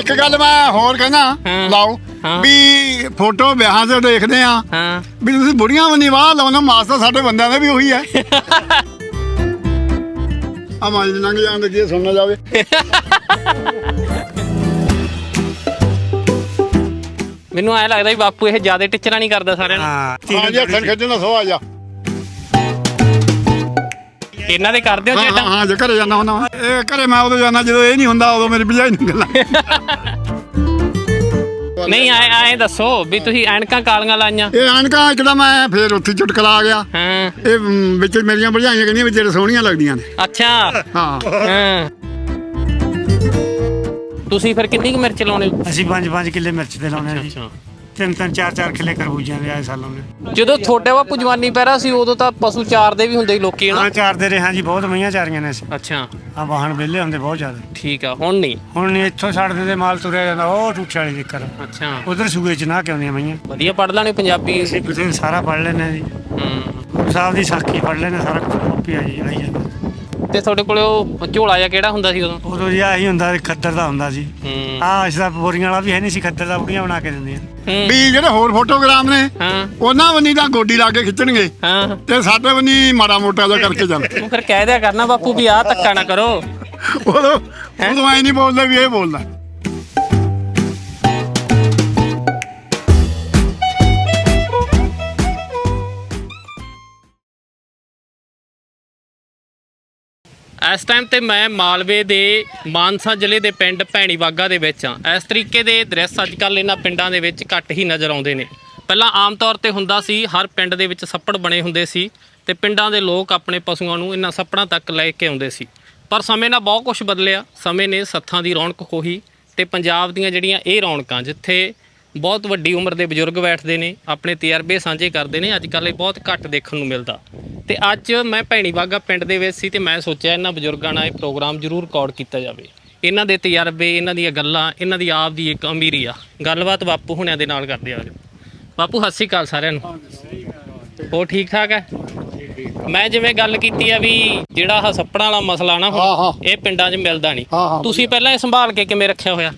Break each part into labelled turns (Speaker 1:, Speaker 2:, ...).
Speaker 1: ਇੱਕ ਗੱਲ ਮੈਂ ਹੋਰ ਕਹਿੰਦਾ
Speaker 2: ਹਾਂ।
Speaker 1: ਲਾਓ
Speaker 2: ਹਾਂ।
Speaker 1: ਵੀ ਫੋਟੋ ਵਿਆਹਾਂ 'ਚ ਦੇਖਦੇ ਆ
Speaker 2: ਹਾਂ।
Speaker 1: ਵੀ ਤੁਸੀਂ ਬੁੜੀਆਂ ਵੀ ਨਹੀਂ ਵਾਹ ਲਾਉਣਾ ਮਾਸਟਰ ਸਾਡੇ ਬੰਦਿਆਂ ਦਾ ਵੀ ਉਹੀ ਹੈ। ਆ ਮਾਜ ਲੰਘ ਜਾਣ ਦੇ ਜੇ ਸੁਣਨਾ ਜਾਵੇ।
Speaker 2: ਮੈਨੂੰ ਐ ਲੱਗਦਾ ਵੀ ਬਾਪੂ ਇਹ ਜ਼ਿਆਦਾ ਟਿਚਰਾਂ ਨਹੀਂ ਕਰਦਾ ਸਾਰਿਆਂ ਨੂੰ।
Speaker 3: ਹਾਂ।
Speaker 1: ਜੀ ਹੱਥਨ ਖੱਜਣ ਸੋ ਆ। ਜਾ
Speaker 2: ਇਹਨਾਂ ਦੇ ਕਰਦੇ ਹੋ
Speaker 1: ਹਾਂ ਹਾਂ ਹਾਂ ਜੇ ਘਰੇ ਜਾਣਾ ਹੁੰਦਾ ਵਾਂ। ਇਹ ਘਰੇ ਮੈਂ ਉਦੋਂ ਜਾਣਾ ਜਦੋਂ ਇਹ ਨਹੀਂ ਹੁੰਦਾ ਉਦੋਂ ਮੇਰੀ ਭਜਾਈ ਨੂੰ ਗੱਲਾਂ।
Speaker 2: ਨਹੀਂ ਐ ਐ ਦੱਸੋ ਵੀ ਤੁਸੀਂ ਐਨਕਾਂ ਕਾਲੀਆਂ ਲਾਈਆਂ।
Speaker 1: ਇਹ ਐਨਕਾਂ ਇੱਕ ਤਾਂ ਮੈਂ ਫੇਰ ਉੱਥੇ ਚੁਟਕਲਾ ਆ ਗਿਆ।
Speaker 2: ਹਾਂ।
Speaker 1: ਇਹ ਮ, ਵਿੱਚ ਮੇਰੀਆਂ ਭਜਾਈਆਂ ਕਹਿੰਦੀਆਂ ਵੀ ਤੇਰੇ ਸੋਹਣੀਆਂ ਲੱਗਦੀਆਂ ਨੇ।
Speaker 2: ਅੱਛਾ।
Speaker 1: ਹਾਂ।
Speaker 2: ਹਾਂ। ਤੁਸੀਂ ਫਿਰ ਕਿੰਨੀ ਕੁ ਮਿਰਚ ਲਾਉਣੇ? ਹੋ
Speaker 3: ਅਸੀਂ 5-5 ਕਿੱਲੇ ਮਿਰਚ ਦੇ ਲਾਉਣੇ ਆ ਜੀ।
Speaker 2: ਅੱਛਾ।
Speaker 3: ਤਿੰਨ ਤਿੰਨ ਚਾਰ ਚਾਰ ਕਿੱਲੇ ਖਰਬੂਜਿਆਂ ਦੇ ਆਏ ਸਾਲ ਲਾਉਣੇ
Speaker 2: ਜਦੋਂ ਤੁਹਾਡੇ ਬਾਪੂ ਜਵਾਨੀ ਪਹਿਰਾ ਸੀ ਉਦੋਂ ਤਾਂ ਪਸ਼ੂ ਚਾਰਦੇ ਵੀ ਹੁੰਦੇ ਸੀ ਲੋਕੀ ਹਨਾ?
Speaker 3: ਹਾਂ ਚਾਰ ਦੇ ਰਹੇ ਹਾਂ ਜੀ ਬਹੁਤ ਮਈਆਂ ਚਾਰੀਆਂ ਨੇ ਅਸੀਂ।
Speaker 2: ਅੱਛਾ।
Speaker 3: ਆ ਵਾਹਣ ਵਿਹਲੇ ਹੁੰਦੇ ਬਹੁਤ ਜ਼ਿਆਦਾ।
Speaker 2: ਠੀਕ ਆ ਹੁਣ ਨਹੀਂ?
Speaker 3: ਹੁਣ ਨੀ ਇੱਥੋਂ ਛੱਡ ਦਿੰਦੇ ਮਾਲ ਤੁਰਿਆ ਜਾਂਦਾ ਉਹ ਟੂਛੇ ਵਾਲੀ ਦਿੱਕਰ
Speaker 2: ਅੱਛਾ।
Speaker 3: ਉਧਰ ਸੂਏ ਚ ਨਾ ਕਿ ਆਉਂਦੀਆਂ ਮਈਆਂ।
Speaker 2: ਵਧੀਆ ਪੜ ਲੈਣੇ ਪੰਜਾਬੀ।
Speaker 3: ਅਸੀਂ ਕਿਤੇ ਸਾਰਾ ਪੜ ਲੈਨੇ ਜੀ।
Speaker 2: ਹੂੰ।
Speaker 3: ਗੁਰੂ ਸਾਹਿਬ ਦੀ ਸਾਖੀ ਪੜ ਲੈਨੇ ਸਾਰਾ ਕੁਝ ਕਾਪੀ ਆ ਜੀ ਆਈ ਜਾਂਦਾ।
Speaker 2: ਤੇ ਤੁਹਾਡੇ ਕੋਲੇ ਉਹ ਝੋਲਾ ਜਿਹਾ ਕਿਹੜਾ ਹੁੰਦਾ ਸੀ ਉਦੋਂ?
Speaker 3: ਉਦੋਂ ਜੀ ਆਹੀ ਹੁੰਦਾ ਖੱਦਰ ਦਾ ਹੁੰਦਾ ਸੀ।
Speaker 2: ਹੂੰ।
Speaker 3: ਆ ਇਸ ਦਾ ਬੋਰੀਆਂ ਵਾਲਾ ਵੀ ਹੈ ਨਹੀਂ ਸੀ ਖੱਦਰ ਦਾ ਬੁੜੀਆਂ ਬਣਾ ਕੇ ਦਿੰਦੀਆਂ।
Speaker 1: ਵੀ ਜਿਹੜੇ ਹੋਰ ਫੋਟੋਗ੍ਰਾਮ ਨੇ
Speaker 2: ਹਾਂ।
Speaker 1: ਉਹਨਾਂ ਬੰਨੀ ਤਾਂ ਗੋਡੀ ਲਾ ਕੇ ਖਿੱਚਣਗੇ
Speaker 2: ਹਾਂ।
Speaker 1: ਤੇ ਸਾਡੇ ਬੰਨੀ ਮਾੜਾ ਮੋਟਾ ਜਿਹਾ ਕਰਕੇ
Speaker 2: ਤੂੰ ਫਿਰ ਕਹਿ ਦਿਆ ਕਰਨਾ ਬਾਪੂ ਵੀ ਆਹ ਧੱਕਾ ਨਾ ਕਰੋ।
Speaker 1: ਉਦੋਂ ਉਦੋਂ ਐ ਨਹੀਂ ਬੋਲਦਾ ਵੀ ਇਹ ਬੋਲਦਾ।
Speaker 2: ਇਸ ਟਾਈਮ ਤੇ ਮੈਂ ਮਾਲਵੇ ਦੇ ਮਾਨਸਾ ਜ਼ਿਲ੍ਹੇ ਦੇ ਪਿੰਡ ਭੈਣੀ ਬਾਗਾ ਦੇ ਵਿੱਚ ਆ ਇਸ ਤਰੀਕੇ ਦੇ ਦ੍ਰਿਸ਼ ਅੱਜ ਕੱਲ ਇਹਨਾਂ ਪਿੰਡਾਂ ਦੇ ਵਿੱਚ ਘੱਟ ਹੀ ਨਜ਼ਰ ਆਉਂਦੇ ਨੇ। ਪਹਿਲਾਂ ਆਮ ਤੌਰ ਤੇ ਹੁੰਦਾ ਸੀ, ਹਰ ਪਿੰਡ ਦੇ ਵਿੱਚ ਸੱਪੜ ਬਣੇ ਹੁੰਦੇ ਸੀ ਤੇ ਪਿੰਡਾਂ ਦੇ ਲੋਕ ਆਪਣੇ ਪਸ਼ੂਆਂ ਨੂੰ ਇਹਨਾਂ ਸੱਪੜਾਂ ਤੱਕ ਲੈ ਕੇ ਆਉਂਦੇ ਸੀ। ਪਰ ਸਮੇਂ ਨਾਲ ਬਹੁਤ ਕੁਝ ਬਦਲਿਆ। ਸਮੇਂ ਨੇ ਸੱਥਾਂ ਦੀ ਰੌਣਕ ਖੋਹੀ ਤੇ ਪੰਜਾਬ ਦੀਆਂ ਜਿਹੜੀਆਂ ਇਹ ਰੌਣਕਾਂ, ਜਿੱਥੇ ਬਹੁਤ ਵੱਡੀ ਉਮਰ ਦੇ ਬਜ਼ੁਰਗ ਬੈਠਦੇ ਨੇ ਆਪਣੇ ਤਜਰਬੇ ਸਾਂਝੇ ਕਰਦੇ ਨੇ ਅੱਜ ਕੱਲ੍ਹ ਇਹ ਬਹੁਤ ਘੱਟ ਦੇਖਣ ਨੂੰ ਮਿਲਦਾ। ਤੇ ਅੱਜ ਮੈਂ ਭੈਣੀ ਬਾਗਾ ਪਿੰਡ ਦੇ ਵਿੱਚ ਸੀ ਤੇ ਮੈਂ ਸੋਚਿਆ ਇਹਨਾਂ ਬਜ਼ੁਰਗਾਂ ਨਾਲ ਇਹ ਪ੍ਰੋਗਰਾਮ ਜ਼ਰੂਰ ਰਿਕਾਰਡ ਕੀਤਾ ਜਾਵੇ। ਇਹਨਾਂ ਦੇ ਤਜਰਬੇ ਇਹਨਾਂ ਦੀਆਂ ਗੱਲਾਂ ਇਹਨਾਂ ਦੀ ਆਪ ਦੀ ਇੱਕ ਅਮੀਰੀ ਆ। ਗੱਲਬਾਤ ਬਾਪੂ ਹੁਣਿਆਂ ਦੇ ਨਾਲ ਕਰਦੇ ਆ ਬਾਪੂ ਸਤਿ ਸ਼੍ਰੀ ਅਕਾਲ ਸਾਰਿਆਂ ਨੂੰ। ਹੋਰ ਠੀਕ ਠਾਕ ਹੈ? ਮੈਂ ਜਿਵੇਂ ਗੱਲ ਕੀਤੀ ਆ ਵੀ ਜਿਹੜਾ ਆਹ ਸੱਪੜਾਂ ਵਾਲਾ ਮਸਲਾ ਨਾ
Speaker 1: ਹਾਂ, ਹਾਂ।
Speaker 2: ਇਹ ਪਿੰਡਾਂ 'ਚ ਮਿਲਦਾ ਨਹੀਂ।
Speaker 1: ਹਾਂ, ਹਾਂ।
Speaker 2: ਤੁਸੀਂ ਪਹਿਲਾਂ ਇਹ ਸੰਭਾਲ ਕੇ ਕਿਵੇਂ ਰੱਖਿਆ ਹੋਇਆ?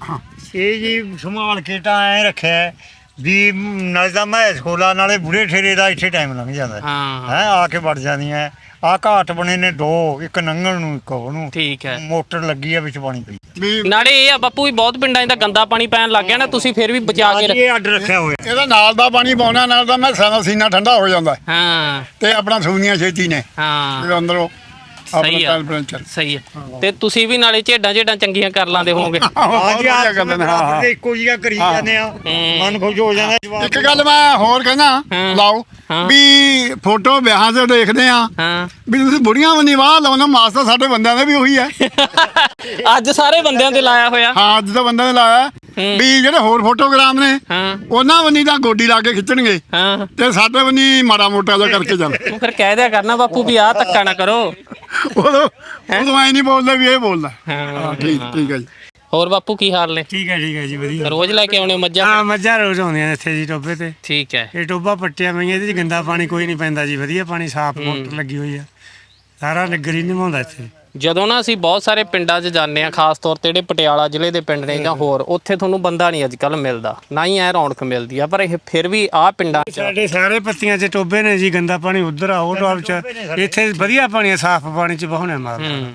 Speaker 3: ਇਹ ਜੀ ਸੰਭਾਲ ਕੇ ਤਾਂ ਐ ਰੱਖਿਆ ਵੀ ਨਜ਼ਦਾ ਮੈਂ ਸਕੂਲਾਂ ਨਾਲੇ ਬੁੜੇ ਠੇਰੇ ਦਾ ਇੱਥੇ ਟਾਈਮ ਲੰਘ ਜਾਂਦਾ
Speaker 2: ਹਾਂ।
Speaker 3: ਹੈ ਆ ਕੇ ਵੜ ਜਾਂਦੀਆਂ ਆ ਘਾਟ ਬਣੇ ਨੇ ਦੋ ਇੱਕ ਨੰਗਲ ਨੂੰ ਇੱਕ ਉਹਨੂੰ
Speaker 2: ਠੀਕ ਹੈ।
Speaker 3: ਮੋਟਰ ਲੱਗੀ ਆ ਵਿੱਚ ਪਾਣੀ ਪਈ।
Speaker 1: ਵੀ
Speaker 2: ਨਾਲੇ ਇਹ ਆ ਬਾਪੂ ਵੀ ਬਹੁਤ ਪਿੰਡਾਂ 'ਚ ਤਾਂ ਗੰਦਾ ਪਾਣੀ ਪੈਣ ਲੱਗ ਗਿਆ ਨਾ ਤੁਸੀਂ ਫਿਰ ਵੀ ਬਚਾ ਕੇ ਰੱਖ
Speaker 3: ਇਹ ਅੱਡ ਰੱਖਿਆ ਹੋਇਆ।
Speaker 1: ਇਹਦਾ ਨਾਲ ਦਾ ਪਾਣੀ ਪਾਉਣਾ ਨਾਲ ਦਾ ਮੈਂ ਸਾਰਾ ਸੀਨਾ ਠੰਡਾ ਹੋ ਜਾਂਦਾ
Speaker 2: ਹਾਂ।
Speaker 1: ਤੇ ਆਪਣਾ ਸੂਈਆਂ ਛੇਤੀ ਨੇ।
Speaker 2: ਹਾਂ।
Speaker 1: ਅੰਦਰੋਂ
Speaker 2: ਸਹੀ ਆ।
Speaker 1: ਟੈਂਪਰੇਚਰ
Speaker 2: ਸਹੀ ਹੈ। ਤੇ ਤੁਸੀਂ ਵੀ ਨਾਲੇ ਝੇਡਾਂ ਝੇਡਾਂ ਚੰਗੀਆਂ ਕਰ ਲਾਂਦੇ ਹੋਵੋਗੇ।
Speaker 3: ਆ ਜੀ ਆ
Speaker 1: ਕਰਦੇ ਨੇ ਹਾਂ ਹਾਂ।
Speaker 3: ਇੱਕੋ ਜਿਹਾ ਕਰੀ ਜਾਂਦੇ ਆ। ਮਨ ਖੁਸ਼ ਹੋ ਜਾਂਦਾ ਜਵਾਬ
Speaker 1: ਇੱਕ ਗੱਲ ਮੈਂ ਹੋਰ ਕਹਿੰਦਾ। ਲਾਓ। ਵੀ ਫੋਟੋ ਵਿਆਹਾਂ 'ਚ ਦੇਖਦੇ ਆ।
Speaker 2: ਹਾਂ।
Speaker 1: ਵੀ ਤੁਸੀਂ ਬੁੜੀਆਂ ਵੀ ਨਹੀਂ ਵਾਹ ਲਾਉਣਾ ਮਾਸਟਰ ਸਾਡੇ ਬੰਦਿਆਂ ਦਾ ਵੀ ਉਹੀ ਹੈ
Speaker 2: ਅੱਜ ਸਾਰੇ ਬੰਦਿਆਂ ਤੇ ਲਾਇਆ ਹੋਇਆ।
Speaker 1: ਹਾਂ ਅੱਜ ਤਾਂ ਬੰਦਿਆਂ ਨੇ ਲਾਇਆ।
Speaker 2: ਹੂੰ।
Speaker 1: ਵੀ ਜਿਹੜੇ ਹੋਰ ਫੋਟੋਗ੍ਰਾਮ ਨੇ
Speaker 2: ਹਾਂ।
Speaker 1: ਉਹਨਾਂ ਬੰਨੀ ਤਾਂ ਗੋਡੀ ਲਾ ਕੇ ਖਿੱਚਣਗੇ। ਤੇ ਸਾਡੇ ਬੰਨੀ ਮਾੜਾ ਮੋਟਾ ਜਿਹਾ ਕਰਕੇ
Speaker 2: ਤੂੰ ਫਿਰ ਕਹਿ ਦਿਆ ਕਰਨਾ ਬਾਪੂ ਵੀ ਆਹ ਧੱਕਾ ਨਾ ਕਰੋ।
Speaker 1: ਉਦੋਂ ਉਦੋਂ ਐ ਨਹੀਂ ਬੋਲਦਾ ਵੀ ਇਹ ਬੋਲਦਾ।
Speaker 2: ਹਾਂ
Speaker 1: ਠੀਕ ਠੀਕ ਹੈ ਜੀ।
Speaker 2: ਹੋਰ ਬਾਪੂ ਕੀ ਹਾਲ ਨੇ?
Speaker 3: ਠੀਕ ਹੈ ਠੀਕ ਹੈ ਜੀ ਵਧੀਆ।
Speaker 2: ਰੋਜ਼ ਲੈ ਕੇ ਆਉਣੇ ਹੋ ਮੱਝਾਂ?
Speaker 3: ਹਾਂ ਮੱਝਾਂ ਰੋਜ਼ ਆਉਂਦੀਆਂ ਨੇ ਇੱਥੇ ਜੀ ਟੋਬੇ ਤੇ।
Speaker 2: ਠੀਕ ਹੈ।
Speaker 3: ਇਹ ਟੋਬਾ ਪੱਟਿਆ ਪਈਆਂ ਇਹਦੇ ਚ ਗੰਦਾ ਪਾਣੀ ਕੋਈ ਨਹੀਂ ਪੈਂਦਾ ਜੀ ਵਧੀਆ ਪਾਣੀ ਸਾਫ਼ ਮੋਟਰ ਲੱਗੀ ਹੋਈ ਆ। ਸਾਰਾ ਨਗਰ ਹੀ ਨਿਭਾਉਂਦਾ ਇੱਥੇ।
Speaker 2: ਜਦੋਂ ਨਾ ਅਸੀਂ ਬਹੁਤ ਸਾਰੇ ਪਿੰਡਾਂ 'ਚ ਜਾਂਦੇ ਆ ਖਾਸ ਤੌਰ ਤੇ ਜਿਹੜੇ ਪਟਿਆਲਾ ਜ਼ਿਲ੍ਹੇ ਦੇ ਪਿੰਡ ਨੇ ਜਾਂ ਹੋਰ ਉੱਥੇ ਤੁਹਾਨੂੰ ਬੰਦਾ ਨਹੀਂ ਅੱਜ ਕੱਲ ਮਿਲਦਾ। ਨਾ ਹੀ ਐ ਰੌਣਕ ਮਿਲਦੀ ਆ ਪਰ ਇਹ ਫਿਰ ਵੀ ਆ ਪਿੰਡਾਂ 'ਚ
Speaker 3: ਸਾਡੇ ਸਾਰੇ ਪੱਤੀਆਂ 'ਚ ਟੋਬੇ ਨੇ ਜੀ ਗੰਦਾ ਪਾਣੀ ਉਧਰ ਆ ਉਹ ਟੋਬ 'ਚ ਇੱਥੇ ਵਧੀਆ ਪਾਣੀ ਆ ਸਾਫ਼ ਪਾਣੀ 'ਚ ਬਹਾਉਣੇ ਮਾਲ
Speaker 2: ਹੂੰ।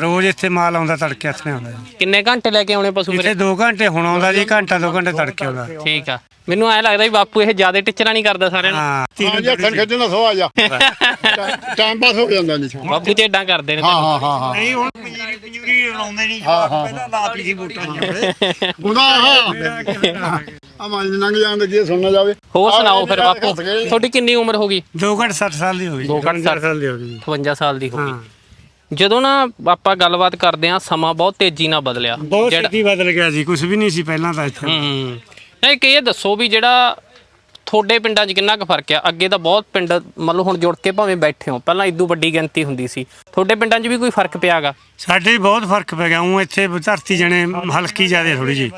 Speaker 3: ਰੋਜ਼ ਇੱਥੇ ਮਾਲ ਆਉਂਦਾ ਤੜਕੇ ਹੱਥ ਨੇ ਆਉਂਦਾ ਜੀ।
Speaker 2: ਕਿੰਨੇ ਘੰਟੇ ਲੈ ਕੇ ਆਉਣੇ ਪਸ਼ੂ ਫਿਰ
Speaker 3: ਇੱਥੇ 2 ਘੰਟੇ ਹੁਣ ਆਉਂਦਾ ਜੀ ਘੰਟਾ 2 ਘੰਟੇ ਤੜਕੇ ਆਉਂਦਾ।
Speaker 2: ਠੀਕ ਆ। ਮੈਨੂੰ ਐ ਲੱਗਦਾ ਵੀ ਬਾਪੂ ਇਹ ਜ਼ਿਆਦਾ ਟਿਚਰਾਂ ਨਹੀਂ ਕਰਦਾ ਸਾਰਿਆਂ ਨੂੰ।
Speaker 3: ਹਾਂ।
Speaker 1: ਹਾਂ ਜੀ ਸੋ ਆ ਜਾ। ਟਾਈਮ ਪਾਸ ਹੋ ਜਾਂਦਾ ਨਹੀਂ
Speaker 2: ਬਾਪੂ ਝੇਡਾਂ ਕਰਦੇ ਨੇ
Speaker 1: ਹਾਂ ਹਾਂ ਹਾਂ ਹਾਂ।
Speaker 3: ਨਹੀਂ ਹੁਣ ਪੰਜੀਰੀ ਪੰਜੂਰੀ ਲਾਉਂਦੇ ਨਹੀਂ। ਪਹਿਲਾਂ ਲਾਤੀ ਸੀ ਬੂਟਾਂ 'ਚ
Speaker 1: ਉਹਦਾ ਹਾਂ। ਆ ਮਾਂ ਲੰਘ ਜਾਣ ਜੇ ਸੁਣਨਾ ਜਾਵੇ।
Speaker 2: ਹੋਰ
Speaker 1: ਆਹ
Speaker 2: ਸੁਣਾਓ ਫਿਰ ਬਾਪੂ?
Speaker 1: ਗਏ।
Speaker 2: ਤੁਹਾਡੀ ਕਿੰਨੀ ਉਮਰ ਹੋ ਗਈ?
Speaker 3: 2 ਘੰਟੇ 60 ਸਾਲ ਦੀ ਹੋ ਗਈ।
Speaker 2: ਦੋ ਘੰਟੇ
Speaker 3: 52 ਸਾਲ ਦੀ ਹੋ ਗਈ।
Speaker 2: 52 ਸਾਲ ਦੀ ਹੋ
Speaker 3: ਹਾਂ।
Speaker 2: ਗਈ ਜਦੋਂ ਨਾ ਆਪਾਂ ਗੱਲਬਾਤ ਕਰਦੇ ਆ ਸਮਾਂ ਬਹੁਤ ਤੇਜ਼ੀ ਨਾਲ ਬਦਲਿਆ।
Speaker 3: ਬਹੁਤ ਛੇਤੀ ਬਦਲ ਗਿਆ ਜੀ ਕੁਝ ਵੀ ਨਹੀਂ ਸੀ ਪਹਿਲਾਂ ਤਾਂ ਇੱਥੇ।
Speaker 2: ਹੂੰ ਨਹੀਂ ਕਿ ਇਹ ਦੱਸੋ ਵੀ ਜਿਹੜਾ ਤੁਹਾਡੇ ਪਿੰਡਾਂ 'ਚ ਕਿੰਨਾ ਕੁ ਫ਼ਰਕ ਆ? ਅੱਗੇ ਤਾਂ ਬਹੁਤ ਪਿੰਡ ਮਤਲਬ ਹੁਣ ਜੁੜ ਕੇ ਭਾਵੇਂ ਬੈਠੇ ਹੋ। ਪਹਿਲਾਂ ਇਦੋਂ ਵੱਡੀ ਗਿਣਤੀ ਹੁੰਦੀ ਸੀ। ਤੁਹਾਡੇ ਪਿੰਡਾਂ 'ਚ ਵੀ ਕੋਈ ਫ਼ਰਕ ਪਿਆਗਾ?
Speaker 3: ਸਾਡੇ ਬਹੁਤ ਫ਼ਰਕ ਪੈ ਗਿਆ। ਉਹ ਇੱਥੇ ਧਰਤੀ ਜਣੇ ਹਲਕੀ ਜ਼ਿਆਦੇ ਥੋੜੀ ਜੀ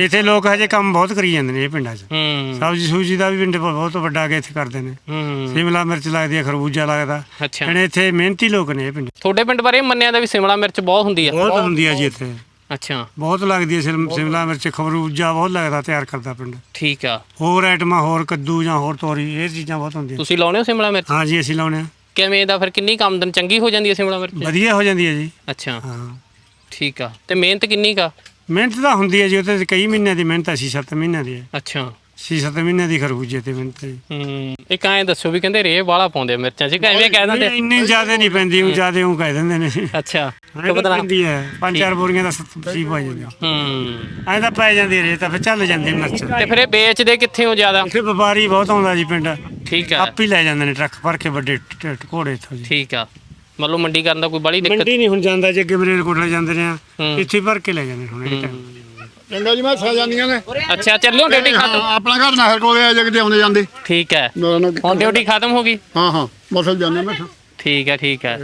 Speaker 3: ਇੱਥੇ ਲੋਕ ਹਜੇ ਕੰਮ ਬਹੁਤ ਕਰੀ ਜਾਂਦੇ ਨੇ ਇਹ ਪਿੰਡਾਂ 'ਚ।
Speaker 2: ਹੂੰ।
Speaker 3: ਸਬਜ਼ੀ ਸੂਜੀ ਦਾ ਵੀ ਪਿੰਡ ਬਹੁਤ ਵੱਡਾ ਕੇ ਇੱਥੇ ਕਰਦੇ ਨੇ।
Speaker 2: ਹੂੰ।
Speaker 3: ਸਿਮਲਾ ਮਿਰਚ ਲੱਗਦੀ ਹੈ ਖਰਬੂਜਾ ਲੱਗਦਾ।
Speaker 2: ਅੱਛਾ।
Speaker 3: ਜਣੇ ਇੱਥੇ ਮਿਹਨਤੀ ਲੋਕ ਨੇ ਇਹ ਪਿੰਡ।
Speaker 2: ਤੁਹਾਡੇ ਪਿੰਡ ਬਾਰੇ ਮੰਨਿਆ ਦਾ ਵੀ ਸਿਮਲਾ ਮਿਰਚ ਬਹੁਤ ਹੁੰਦੀ ਆ।
Speaker 3: ਬਹੁਤ ਹੁੰਦੀ ਹੈ ਜੀ ਇੱਥੇ।
Speaker 2: ਅੱਛਾ।
Speaker 4: ਬਹੁਤ ਲੱਗਦੀ ਹੈ ਸਿਮ- ਸਿਮਲਾ ਮਿਰਚ ਖਬਰੂਜਾ ਬਹੁਤ ਲੱਗਦਾ ਤਿਆਰ ਕਰਦਾ ਪਿੰਡ।
Speaker 2: ਠੀਕ ਆ।
Speaker 4: ਹੋਰ ਆਈਟਮਾਂ ਹੋਰ ਕੱਦੂ ਜਾਂ ਹੋਰ ਤੋਰੀ ਇਹ ਚੀਜ਼ਾਂ ਬਹੁਤ ਹੁੰਦੀਆਂ।
Speaker 2: ਤੁਸੀਂ ਲਾਉਣੇ ਹੋ ਸ਼ਿਮਲਾ ਮਿਰਚ?
Speaker 4: ਹਾਂ ਜੀ ਅਸੀਂ ਲਾਉਣੇ ਆ।
Speaker 2: ਕਿਵੇਂ ਦਾ ਫਿਰ ਕਿੰਨੀ ਕੁ ਆਮਦਨ ਚੰਗੀ ਹੋ ਜਾਂਦੀ ਹੈ ਸ਼ਿਮਲਾ ਮਿਰਚ?
Speaker 4: ਵਧੀਆ ਹੋ ਜਾਂਦੀ ਹੈ ਜੀ।
Speaker 2: ਅੱਛਾ।
Speaker 4: ਹਾਂ।
Speaker 2: ਠੀਕ ਆ। ਤੇ ਮਿਹਨਤ ਕਿੰਨੀ ਕਾ
Speaker 4: ਮਿਹਨਤ ਤਾਂ ਹੁੰਦੀ ਹੈ ਜੀ ਉਹ ਤੇ ਕਈ ਮਹੀਨਿਆਂ ਦੀ ਮਿਹਨਤ ਹੈ 6-7 ਮਹੀਨਿਆਂ ਦੀ ਹੈ।
Speaker 2: ਅੱਛਾ।
Speaker 4: 6-7 ਮਹੀਨਿਆਂ ਦੀ ਖਰਬੂਜੇ ਤੇ ਮਿਹਨਤ ਹੈ ਜੀ
Speaker 2: ਹੂੰ ਇੱਕ ਐਂ ਦੱਸੋ ਵੀ ਕਹਿੰਦੇ ਰੇਹ ਵਾਲਾ ਪਾਉਂਦੇ ਆ ਮਿਰਚਾਂ 'ਚ ਕਿਵੇਂ ਕਹਿ ਦਿੰਦੇ?
Speaker 4: ਨਹੀਂ, ਇੰਨੀ ਜ਼ਿਆਦਾ ਨਹੀਂ ਪੈਂਦੀ ਉਹ ਜ਼ਿਆਦਾ ਉਹ ਕਹਿ ਦਿੰਦੇ ਨੇ।
Speaker 2: ਅੱਛਾ ਕਿ ਬਦਨਾ
Speaker 4: ਪੈਂਦੀ ਹੈ ਪੰਜ ਚਾਰ ਬੋਰੀਆਂ ਦਾ ਸੱਚੀ ਪਾ ਜਾਂਦੀ।
Speaker 2: ਹੂੰ।
Speaker 4: ਐਂ ਤਾਂ ਪੈ ਜਾਂਦੀ ਰੇ ਤਾਂ ਫਿਰ ਚੱਲ ਜਾਂਦੀ ਮਿਰਚ।
Speaker 2: ਤੇ ਫਿਰ ਇਹ ਵੇਚਦੇ ਕਿੱਥੇ ਹੋ ਜ਼ਿਆਦਾ?
Speaker 4: ਇੱਥੇ ਵਪਾਰੀ ਬਹੁਤ ਆਉਂਦਾ ਜੀ ਪਿੰਡ।
Speaker 2: ਠੀਕ ਆ
Speaker 4: ਆਪ ਹੀ ਲੈ ਜਾਂਦੇ ਨੇ ਟਰੱਕ ਭਰ ਕੇ ਵੱਡੇ ਟ- ਟ- ਘੋੜੇ ਇੱਥੋਂ ਜੀ।
Speaker 2: ਠੀਕ ਆ। ਮਤਲਬ ਮੰਡੀ ਕਰਨ ਦਾ ਕੋਈ ਬੜੀ ਦਿੱਕਤ?
Speaker 4: ਮੰਡੀ ਨਹੀਂ ਹੁਣ ਜਾਂਦਾ ਜੇ ਅੱਗੇ ਮਰੇਲ ਕੋਟਲੇ ਜਾਂਦੇ ਨੇ
Speaker 2: ਹੂੰ।
Speaker 4: ਇੱਥੇ ਭਰ ਕੇ ਲੈ ਜਾਂਦੇ ਨੇ ਹੁਣ ਇਹ ਟਾਈਮ
Speaker 1: ਚੰਗਾ ਜੀ ਮੈਂ ਸਾ ਜਾਂਦੀਆਂ ਨੇ।
Speaker 2: ਅੱਛਾ ਚੱਲਿਓ ਡਿਊਟੀ
Speaker 1: ਹਾਂ,
Speaker 2: ਖਤਮ।
Speaker 1: ਆਪਣਾ ਘਰ ਨਹਿਰ ਕੋਲੇ ਆ ਜਗਦੇ ਆਉਂਦੇ ਜਾਂਦੇ।
Speaker 2: ਠੀਕ ਹੈ।
Speaker 1: ਨਾ
Speaker 2: ਹੁਣ ਡਿਊਟੀ ਖਤਮ ਹੋ ਗਈ?
Speaker 1: ਹਾਂ ਹਾਂ ਮਸਲ ਜਾਂਦੇ ਮੈਂ
Speaker 2: ਠੀਕ ਹੈ ਠੀਕ ਹੈ।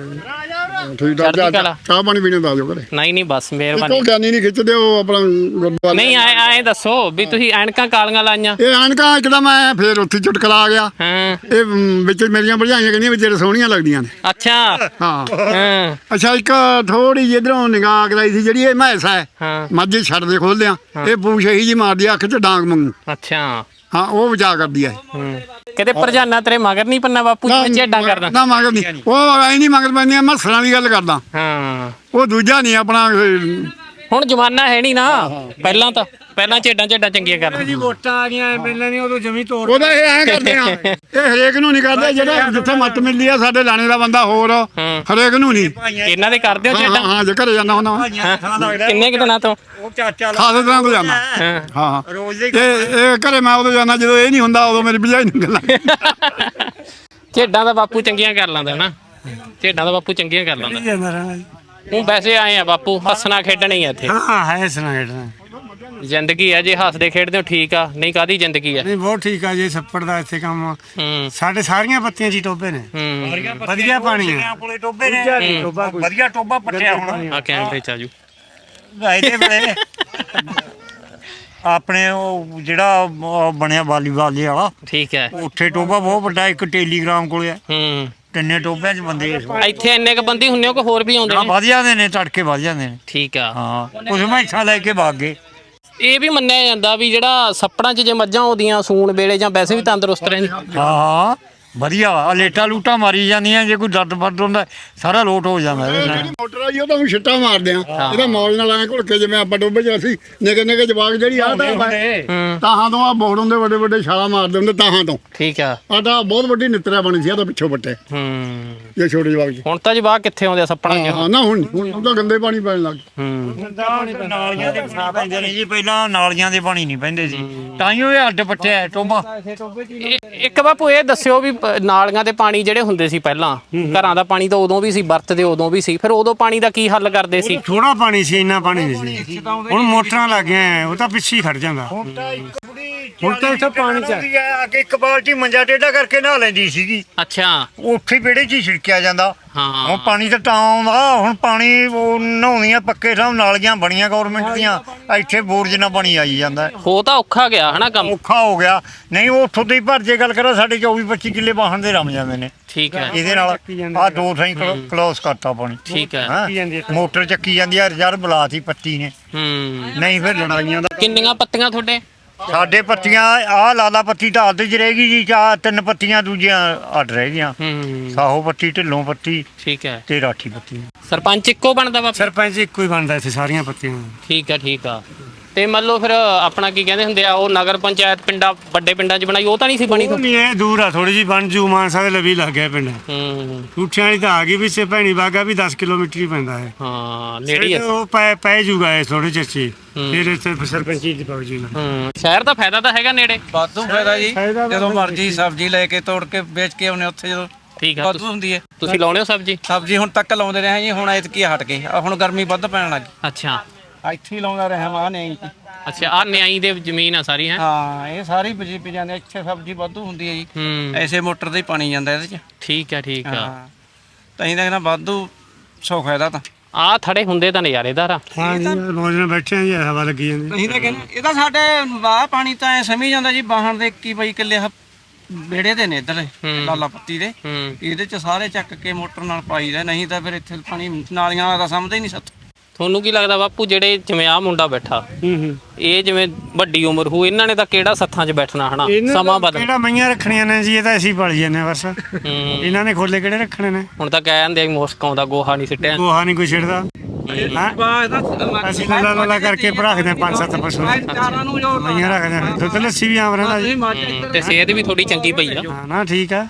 Speaker 1: ਠੀਕ
Speaker 2: ਚੜ੍ਹਦੀ
Speaker 1: ਠਾਕ
Speaker 2: ਕਲਾ।
Speaker 1: ਚਾਹ ਪਾਣੀ ਪੀਣੇ ਦਾ ਜਾਓ ਘਰੇ।
Speaker 2: ਨਹੀਂ ਨਹੀਂ ਬਸ ਮਿਹਰਬਾਨੀ।
Speaker 1: ਇੱਕੋ ਗਿਆਨੀ ਨਹੀਂ ਖਿੱਚਦੇ ਉਹ ਆਪਣਾ ਗੁਰਦੁਆਰਾ?
Speaker 2: ਨਹੀਂ ਆਏ ਆਏ ਦੱਸੋ ਵੀ ਤੁਸੀਂ ਐਨਕਾਂ ਕਾਲੀਆਂ ਲਾਈਆਂ।
Speaker 1: ਇਹ ਐਨਕਾਂ ਇੱਕਦਮ ਮੈਂ ਫੇਰ ਉੱਥੇ ਚੁਟਕਲਾ ਆ ਗਿਆ।
Speaker 2: ਹਾਂ।
Speaker 1: ਇਹ ਮ, ਵਿੱਚ ਮੇਰੀਆਂ ਭਰਜਾਈਆਂ ਕਹਿੰਦੀਆਂ ਵੀ ਤੇਰੇ ਸੋਹਣੀਆਂ ਲੱਗਦੀਆਂ ਨੇ।
Speaker 2: ਅੱਛਾ।
Speaker 1: ਹਾਂ।
Speaker 2: ਹਾਂ।
Speaker 1: ਅੱਛਾ ਇੱਕ ਥੋੜੀ ਜਿਹੀ ਇਧਰੋਂ ਨਿਗਾਹ ਕਰਾਈ ਸੀ ਜਿਹੜੀ ਇਹ ਮੈਸ ਹੈ।
Speaker 2: ਹਾਂ।
Speaker 1: ਮੱਝ ਛੱਡ ਦੇ ਖੋਲਦੇ ਆ। ਇਹ ਪੂਛ ਇਹੀ ਜੀ ਮਾਰਦੀ ਆ ਅੱਖ 'ਚ ਡਾਂਗ ਮੰਗੂ।
Speaker 2: ਅੱਛਾ।
Speaker 1: ਹਾਂ ਉਹ ਬਚਾ ਕਰਦੀ ਆ
Speaker 2: ਹੂੰ। ਕਿਤੇ ਪ੍ਰਜਾਨਾ ਤੇਰੇ ਮਗਰ ਨਹੀਂ ਪੰਨਾ ਬਾਪੂ ਜੀ ਬੱਚੇ ਏਦਾਂ ਕਰਦਾ।
Speaker 1: ਨਾ ਮਗਰ ਨਹੀਂ। ਉਹ ਐ ਨਹੀਂ ਮਗਰ ਪੈਂਦੀਆਂ ਮਸਲਾਂ ਦੀ ਗੱਲ ਕਰਦਾ।
Speaker 2: ਹਾਂ।
Speaker 1: ਉਹ ਦੂਜਾ ਨਹੀਂ ਆਪਣਾ
Speaker 2: ਹੁਣ ਜ਼ਮਾਨਾ ਹੈ ਨਹੀਂ ਨਾ। ਪਹਿਲਾਂ ਤਾਂ ਪਹਿਲਾਂ ਝੇਡਾਂ ਝੇਡਾਂ ਚੰਗੀਆਂ
Speaker 4: ਜੀ
Speaker 2: ਕਰਦਾ
Speaker 4: ਵੋਟਾਂ ਆ ਗਈਆਂ ਪਹਿਲਾਂ ਨਹੀਂ ਉਦੋਂ ਜਮੀ ਤੋੜ
Speaker 1: ਉਹਦਾ ਇਹ ਐ ਕਰਦੇ ਆ। ਇਹ ਹਰੇਕ ਨੂੰ ਨਹੀਂ ਕਰਦੇ ਜਿਹੜਾ ਜਿੱਥੇ ਮੱਤ ਮਿਲਦੀ ਆ ਸਾਡੇ ਲਾਣੇ ਦਾ ਬੰਦਾ ਹੋਰ। ਹਰੇਕ ਨੂੰ ਨਹੀਂ।
Speaker 2: ਇਹਨਾਂ ਦੇ ਕਰਦੇ ਹੋ ਝੇਡਾਂ
Speaker 1: ਹਾਂ ਜੇ ਘਰੇ ਜਾਂਦਾ ਹੁੰਦਾ।
Speaker 2: ਕਿੰਨੇ ਕੁ ਦਿਨਾਂ ਤੋਂ?
Speaker 3: ਉਹ ਚਾਚਾ ਲਾ
Speaker 1: ਖਾਸੇ ਦਿਨਾਂ ਤੋਂ ਜਾਂਦਾ।
Speaker 2: ਹਾਂ।
Speaker 1: ਹਾਂ
Speaker 3: ਰੋਜ਼ ਦੇ
Speaker 1: ਇਹ ਇਹ ਘਰੇ ਮੈਂ ਉਦੋਂ ਜਾਂਦਾ ਜਦੋਂ ਇਹ ਨਹੀਂ ਹੁੰਦਾ ਉਦੋਂ ਮੇਰੀ ਭਜਾਈ ਨਹੀਂ ਗੱਲਾਂ।
Speaker 2: ਝੇਡਾਂ ਦਾ ਬਾਪੂ ਚੰਗੀਆਂ ਕਰ ਲੈਂਦਾ ਨਾ। ਝੇਡਾਂ ਦਾ ਬਾਪੂ ਚੰਗੀਆਂ ਕਰ ਲੈਂਦਾ। ਹੁਣ ਵੈਸੇ ਆਏ ਆ ਬਾਪੂ ਹੱਸਣਾ ਖੇਡਣਾ ਹੀ ਆ ਇੱਥੇ।
Speaker 4: ਹਾਂ ਹੈ ਸੁਣਾ ਖੇਡਣਾ।
Speaker 2: ਜ਼ਿੰਦਗੀ ਆ ਜੇ ਹੱਸਦੇ ਖੇਡਦੇ ਹੋ ਠੀਕ ਆ ਨਹੀਂ ਕਾਦੀ ਜ਼ਿੰਦਗੀ ਆ?
Speaker 4: ਨਹੀਂ ਬਹੁਤ ਠੀਕ ਆ ਜੀ ਛੱਪੜ ਦਾ ਇੱਥੇ ਕੰਮ।
Speaker 2: ਹੂੰ।
Speaker 4: ਸਾਡੇ ਸਾਰੀਆਂ ਪੱਤੀਆਂ ਜੀ ਟੋਬੇ ਨੇ।
Speaker 2: ਹੂੰ।
Speaker 4: ਵਧੀਆ ਪਾਣੀ ਹੈ
Speaker 3: ਕੋਲੇ ਟੋਬੇ ਨੇ। ਵਧੀਆ ਟੋਬਾ ਪੱਟਿਆ ਹੁਣ।
Speaker 2: ਆ। ਕੈਮਰੇ ਚ ਆਜੂ
Speaker 3: ਇਹਦੇ ਵੇਲੇ ਆਪਣੇ ਉਹ ਜਿਹੜਾ ਉਹ ਬਣਿਆ ਵਾਲੀਬਾਲ ਵਾਲਾ
Speaker 2: ਠੀਕ ਹੈ।
Speaker 3: ਉੱਥੇ ਟੋਬਾ ਬਹੁਤ ਵੱਡਾ ਇੱਕ ਟੈਲੀਗ੍ਰਾਮ ਕੋਲੇ ਆ।
Speaker 2: ਹੂੰ।
Speaker 3: ਤਿੰਨੇ ਟੋਬਿਆਂ 'ਚ ਬੰਦੇ ਇਸ ਵਾਰ।
Speaker 2: ਇੱਥੇ ਇੰਨੇ ਕ ਬੰਦੀ ਹੁੰਨੇ ਹੋ ਕਿ ਹੋਰ ਵੀ ਆਉਂਦੇ
Speaker 3: ਆ
Speaker 2: ਨੇ?
Speaker 3: ਵਧ ਜਾਂਦੇ ਨੇ ਤੜਕੇ ਵਧ ਜਾਂਦੇ ਨੇ।
Speaker 2: ਠੀਕ ਆ।
Speaker 3: ਹਾਂ ਕੁਝ ਮੈਸਾਂ ਲੈ ਕੇ ਵਗ ਗਏ।
Speaker 2: ਇਹ ਵੀ ਮੰਨਿਆ ਜਾਂਦਾ ਵੀ ਜਿਹੜਾ ਸੱਪੜਾਂ 'ਚ ਜੇ ਮੱਝਾਂ ਆਉਂਦੀਆਂ ਸੂਣ ਵੇਲੇ ਜਾਂ ਵੈਸੇ ਵੀ ਤੰਦਰੁਸਤ ਰਹਿੰਦੇ।
Speaker 3: ਹਾਂ। ਵਧੀਆ ਆ ਲੇਟਾ ਲੂਟਾ ਮਾਰੀ ਜਾਂਦੀਆਂ ਜੇ ਕੋਈ ਦਰਦ ਫਰਦ ਹੁੰਦਾ ਸਾਰਾ ਲੋਟ ਹੋ ਜਾਂਦਾ ਇਹਦੇ ਨਾਲ।
Speaker 1: ਮੋਟਰ ਆ ਜੀ ਉਹ ਤਾਂ ਵੀ ਛਿੱਟਾ ਮਾਰਦੇ ਆ। ਇਹਦਾ ਮੌਜ ਨਾਲ ਐ ਘੁਲ ਕੇ ਜਿਵੇਂ ਆਪਾਂ ਡੋਬੇ ਚ ਅਸੀਂ ਨਿੱਕੇ ਨਿੱਕੇ ਜਵਾਕ ਜਿਹੜੀ ਆ ਤਾਂ ਤਾਹਾਂ ਤੋਂ ਆ ਬੋੜ ਹੁੰਦੇ ਵੱਡੇ ਵੱਡੇ ਛਾਲਾ ਮਾਰਦੇ ਹੁੰਦੇ ਤਾਹਾਂ ਤੋਂ।
Speaker 2: ਠੀਕ ਆ।
Speaker 1: ਆਟਾ ਬਹੁਤ ਵੱਡੀ ਨਿੱਤਰਾ ਬਣੀ ਸੀ ਆ ਤਾਂ ਪਿੱਛੋਂ ਵੱਟੇ।
Speaker 2: ਹੂੰ।
Speaker 1: ਇਹ ਛੋਟੇ ਜਵਾਕ ਜੀ।
Speaker 2: ਹੁਣ ਤਾਂ ਜਵਾਕ ਕਿੱਥੇ ਆਉਂਦੇ ਆ
Speaker 1: ਹਾਂ ਨਾ ਹੁਣ ਹੁਣ ਤਾਂ ਗੰਦੇ ਪਾਣੀ ਪੈਣ ਲੱਗ ਗਏ।
Speaker 2: ਹੂੰ।
Speaker 3: ਨਾਲੀਆਂ ਦੇ ਪਾਣੀ ਪੈਂਦੇ ਨੇ ਜੀ ਪਹਿਲਾਂ ਨਾਲੀਆਂ ਦੇ ਪਾਣੀ ਨਹੀਂ ਪੈਂਦੇ ਸੀ। ਤਾਂ ਹੀ ਉਹ ਅੱਡ ਪੱਟਿਆ ਟੋਬਾ
Speaker 2: ਇਹ- ਇੱਕ ਬਾਪੂ ਇਹ ਦੱਸਿਓ ਵੀ ਪ- ਨਾਲੀਆਂ ਦੇ ਪਾਣੀ ਜਿਹੜੇ ਹੁੰਦੇ ਸੀ ਪਹਿਲਾਂ ਘਰਾਂ ਦਾ ਪਾਣੀ ਤਾਂ ਉਦੋਂ ਵੀ ਸੀ ਵਰਤਦੇ ਉਦੋਂ ਵੀ ਸੀ ਫਿਰ ਉਦੋਂ ਪਾਣੀ ਦਾ ਕੀ ਹੱਲ ਕਰਦੇ ਸੀ?
Speaker 4: ਥੋੜਾ ਪਾਣੀ ਸੀ ਇੰਨਾ ਪਾਣੀ ਨਹੀਂ ਸੀ। ਹੁਣ ਮੋਟਰਾਂ ਲੱਗ ਗਈਆਂ ਉਹ ਤਾਂ ਪਿੱਛੇ ਹੀ ਖੜ ਜਾਂਦਾ।
Speaker 3: ਹੁਣ ਤਾਂ ਇੱਕ ਬੁੜੀ
Speaker 4: ਹੁਣ ਤਾਂ ਇੱਥੇ ਪਾਣੀ ਚ
Speaker 3: ਆ ਕੇ ਇੱਕ ਬਾਲਟੀ ਮੰਜਾ ਟੇਢਾ ਕਰਕੇ ਨਹਾ ਲੈਂਦੀ ਸੀਗੀ।
Speaker 2: ਅੱਛਾ।
Speaker 3: ਉੱਥੇ ਹੀ ਵਿਹੜੇ 'ਚ ਹੀ ਛਿੜਕਿਆ ਜਾਂਦਾ।
Speaker 2: ਹਾਂ।
Speaker 3: ਹੁਣ ਪਾਣੀ ਤਾਂ ਤਾਂ ਆਉਂਦਾ ਹੁਣ ਪਾਣੀ ਉਹ ਨਹਾਉਣੀਆਂ ਪੱਕੇ ਸਭ ਨਾਲੀਆਂ ਬਣੀਆਂ ਗਵਰਨਮੈਂਟ ਦੀਆਂ। ਇੱਥੇ ਬੋਰ ਜਿੰਨਾ ਪਾਣੀ ਆਈ ਜਾਂਦਾ। ਹੈ।
Speaker 2: ਹੋ ਤਾਂ ਔਖਾ ਗਿਆ ਹਨਾ ਕੰਮ।
Speaker 3: ਔਖਾ ਹੋ ਗਿਆ। ਨਹੀਂ ਉਹ ਉੱਥੋਂ ਦੀ ਭਰ ਜੇ ਗੱਲ ਕਰਾਂ ਸਾਡੇ 24 25 ਕਿੱਲੇ ਵਾਹਣ ਦੇ ਰਮ ਜਾਂਦੇ ਨੇ।
Speaker 2: ਠੀਕ ਹੈ।
Speaker 3: ਇਹਦੇ ਨਾਲ ਆ ਦੋ ਥਾਈ ਕਲੋਸ ਕਰਤਾ ਪਾਣੀ
Speaker 2: ਠੀਕ ਹੈ।
Speaker 3: ਹੈਂ? ਮੋਟਰ ਚੱਕੀ ਜਾਂਦੀ ਆ ਰਿਜ਼ਰਵ ਬਲਾਤੀ ਪੱਤੀ ਨੇ।
Speaker 2: ਹੂੰ।
Speaker 3: ਨਹੀਂ ਫਿਰ ਲੜਾਈਆਂ ਦਾ
Speaker 2: ਕਿੰਨੀਆਂ ਪੱਤੀਆਂ ਤੁਹਾਡੇ?
Speaker 3: ਸਾਡੇ ਪੱਤੀਆਂ ਆ ਲਾਲਾ ਪੱਤੀ ਤਾਂ ਅੱਧ ਚ ਰਹੇਗੀ ਜੀ ਚਾਰ ਤਿੰਨ ਪੱਤੀਆਂ ਦੂਜੀਆਂ ਅੱਡ ਰਹਿ ਗਈਆਂ।
Speaker 2: ਹੂੰ
Speaker 3: ਸਾਹੋ ਪੱਤੀ ਢਿੱਲੋਂ ਪੱਤੀ
Speaker 2: ਠੀਕ ਹੈ।
Speaker 3: ਤੇ ਰਾਠੀ ਪੱਤੀ।
Speaker 2: ਸਰਪੰਚ ਇੱਕੋ ਬਣਦਾ ਬਾਪੂ
Speaker 4: ਸਰਪੰਚ ਇੱਕੋ ਹੀ ਬਣਦਾ ਇੱਥੇ ਸਾਰੀਆਂ ਪੱਤੀਆਂ।
Speaker 2: ਠੀਕ ਹੈ ਠੀਕ ਆ। ਤੇ ਮੰਨ ਲਓ ਫਿਰ ਆਪਣਾ ਕੀ ਕਹਿੰਦੇ ਹੁੰਦੇ ਆ ਉਹ ਨਗਰ ਪੰਚਾਇਤ ਪਿੰਡਾਂ ਵੱਡੇ ਪਿੰਡਾਂ 'ਚ ਬਣਾਈ ਉਹ ਤਾਂ ਨਹੀਂ ਸੀ ਬਣੀ
Speaker 4: ਉਹ ਨਹੀਂ ਇਹ ਦੂਰ ਆ ਥੋੜੀ ਜੀ ਬਣ ਜੂ ਮਾਨਸਾ ਦੇ ਲਵੀ ਲੱਗ ਗਿਆ ਪਿੰਡ।
Speaker 2: ਹੂੰ
Speaker 4: ਠੂਠਿਆਂ ਵਾਲੀ ਤਾਂ ਆ ਗਈ ਵੀ ਸੇ ਭੈਣੀ ਬਾਗਾ ਵੀ 10 ਕਿਲੋਮੀਟਰ ਹੀ ਪੈਂਦਾ ਹੈ।
Speaker 2: ਹਾਂ ਨੇੜੇ ਹੀ ਆ।
Speaker 4: ਉਹ ਪੈ ਪੈ ਜੂਗਾ ਇਹ ਥੋੜੇ ਚੱਚੀ ਫਿਰ ਇੱਥੇ ਸਰਪੰਚੀ ਦੀ ਪਹੁੰਚ ਜੂਗਾ
Speaker 2: ਹੂੰ ਸ਼ਹਿਰ ਦਾ ਫਾਇਦਾ ਤਾਂ ਹੈਗਾ ਨੇੜੇ।
Speaker 5: ਵਾਧੂ ਫਾਇਦਾ ਜੀ। ਜਦੋਂ ਮਰਜ਼ੀ ਸਬਜ਼ੀ ਲੈ ਕੇ ਤੋੜ ਕੇ ਵੇਚ ਕੇ ਆਉਨੇ ਉੱਥੇ ਜਦੋਂ
Speaker 2: ਠੀਕ ਆ।
Speaker 5: ਵਾਧੂ
Speaker 2: ਤੁਸੀਂ-
Speaker 5: ਹੁੰਦੀ ਹੈ।
Speaker 2: ਤੁਸੀਂ ਲਾਉਣੇ ਹੋ ਸਬਜ਼ੀ?
Speaker 5: ਸਬਜ਼ੀ ਹੁਣ ਤੱਕ ਲਾਉਂਦੇ ਰਹੇ ਜੀ ਹੁਣ ਐਤਕੀ ਹਟ ਗਏ। ਹੁਣ ਗਰਮੀ ਵੱਧ ਪੈਣ ਲੱਗੀ
Speaker 2: ਅੱਛਾ।
Speaker 5: ਇੱਥੇ ਹੀ ਲਾਉਂਦਾ ਰਿਹਾ ਮਾਂ ਨੇ ਜੀ।
Speaker 2: ਅੱਛਾ ਆ ਨਿਆਈ ਦੇ ਜ਼ਮੀਨ ਆ ਸਾਰੀ ਹੈ?
Speaker 5: ਹਾਂ ਇਹ ਸਾਰੀ ਬਜੀ ਪੀ ਜਾਂਦੇ ਇੱਥੇ ਸਬਜ਼ੀ ਵਾਧੂ ਹੁੰਦੀ ਹੈ ਜੀ।
Speaker 2: ਹੂੰ।
Speaker 5: ਐਸੇ ਮੋਟਰ ਤੇ ਹੀ ਪਾਣੀ ਜਾਂਦਾ ਇਹਦੇ ਚ।
Speaker 2: ਠੀਕ ਆ ਠੀਕ ਆ।
Speaker 5: ਹਾਂ। ਤਾਂ ਇਹਦਾ ਕਹਿੰਦਾ ਵਾਧੂ ਸੁੱਖ ਹੈ ਇਹਦਾ ਤਾਂ।
Speaker 2: ਆ ਥੜੇ ਹੁੰਦੇ ਤਾਂ ਨਜ਼ਾਰੇਦਾਰ ਆ।
Speaker 4: ਹਾਂ ਜੀ ਮੌਜ ਨਾਲ ਬੈਠੇ ਆ ਜੀ ਹਵਾ ਲੱਗੀ ਜਾਂਦੀ।
Speaker 5: ਅਸੀਂ ਤਾਂ ਕਹਿੰਦੇ ਇਹਦਾ ਸਾਡੇ ਵਾਹ ਪਾਣੀ ਤਾਂ ਐ ਸਮਝ ਜਾਂਦਾ ਜੀ ਬਾਹਣ ਦੇ ਕੀ ਬਈ ਕਿੱਲੇ ਆਹ ਵਿਹੜੇ ਦੇ ਨੇ ਇੱਧਰ
Speaker 2: ਹੂੰ।
Speaker 5: ਲਾਲਾ ਪੱਤੀ ਦੇ।
Speaker 2: ਹੂੰ।
Speaker 5: ਇਹਦੇ ਚ ਸਾਰੇ ਚੱਕ ਕੇ ਮੋਟਰ ਨਾਲ ਪਾਈਦਾ ਨਹੀਂ ਤਾਂ ਫਿਰ ਇੱਥੇ ਪਾਣੀ ਨਾਲੀਆਂ ਤਾਂ ਸਮਝਦਾ ਹੀ ਨਹੀਂ ਸੱਤ।
Speaker 2: ਤੁਹਾਨੂੰ ਕੀ ਲੱਗਦਾ ਬਾਪੂ ਜਿਹੜੇ ਜਿਵੇਂ ਆ ਮੁੰਡਾ ਬੈਠਾ?
Speaker 4: ਹੂੰ ਹੂੰ।
Speaker 2: ਇਹ ਜਿਵੇਂ ਵੱਡੀ ਉਮਰ ਹੋ ਇਹਨਾਂ ਨੇ ਤਾਂ ਕਿਹੜਾ ਸੱਥਾਂ 'ਚ ਬੈਠਣਾ ਹਨਾ? ਸਮਾਂ ਬਦਲ
Speaker 4: ਕਿਹੜਾ ਮਈਆਂ ਰੱਖਣੀਆਂ ਨੇ ਜੀ ਇਹ ਤਾਂ ਅਸੀਂ ਪਲ ਜਾਂਦੇ ਬਸ। ਇਹਨਾਂ ਨੇ ਖੋਲੇ ਕਿਹੜੇ ਰੱਖਣੇ ਨੇ?
Speaker 2: ਹੁਣ ਤਾਂ ਕਹਿ ਜਾਂਦੇ ਆ ਮੋਸਕ ਆਉਂਦਾ ਗੋਹਾ ਨਹੀਂ ਸਿੱਟਿਆ।
Speaker 4: ਗੋਹਾ ਨਹੀਂ ਕੋਈ ਛਿੜਦਾ ਅਸੀਂ ਲੱਲਾ ਲੱਲਾ ਕਰਕੇ ਭਰਾਖਦੇ ਹਾਂ ਪੰਜ ਸੱਤ ਪਸ਼ੂ। ਮਈਆਂ ਰੱਖਦੇ ਦੁੱਧ ਲੱਸੀ ਵੀ ਆਮ ਰਹਿੰਦਾ ਜੀ।
Speaker 2: ਤੇ ਸਿਹਤ ਵੀ ਥੋੜੀ ਚੰਗੀ ਪਈ ਆ।
Speaker 4: ਹਾਂ ਨਾ ਠੀਕ ਆ।